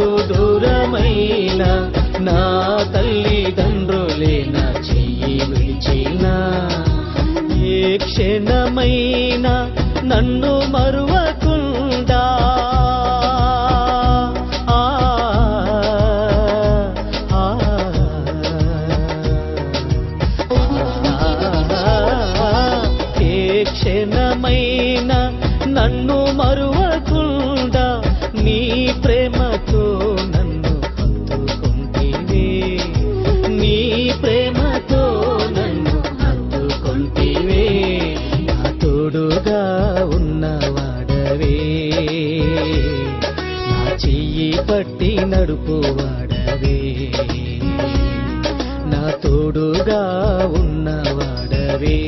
నాకు దూరమైన నా తల్లిదండ్రులే నా చెయ్యి విడిచిన. ఏ క్షణమైన నన్ను మరువకుండా ఆ, ఆ, ఏ క్షణమైన నన్ను మరు ఉన్నవాడవే నా చెయ్యి పట్టి నడుపువాడవే. నా తోడుగా ఉన్నవాడవే.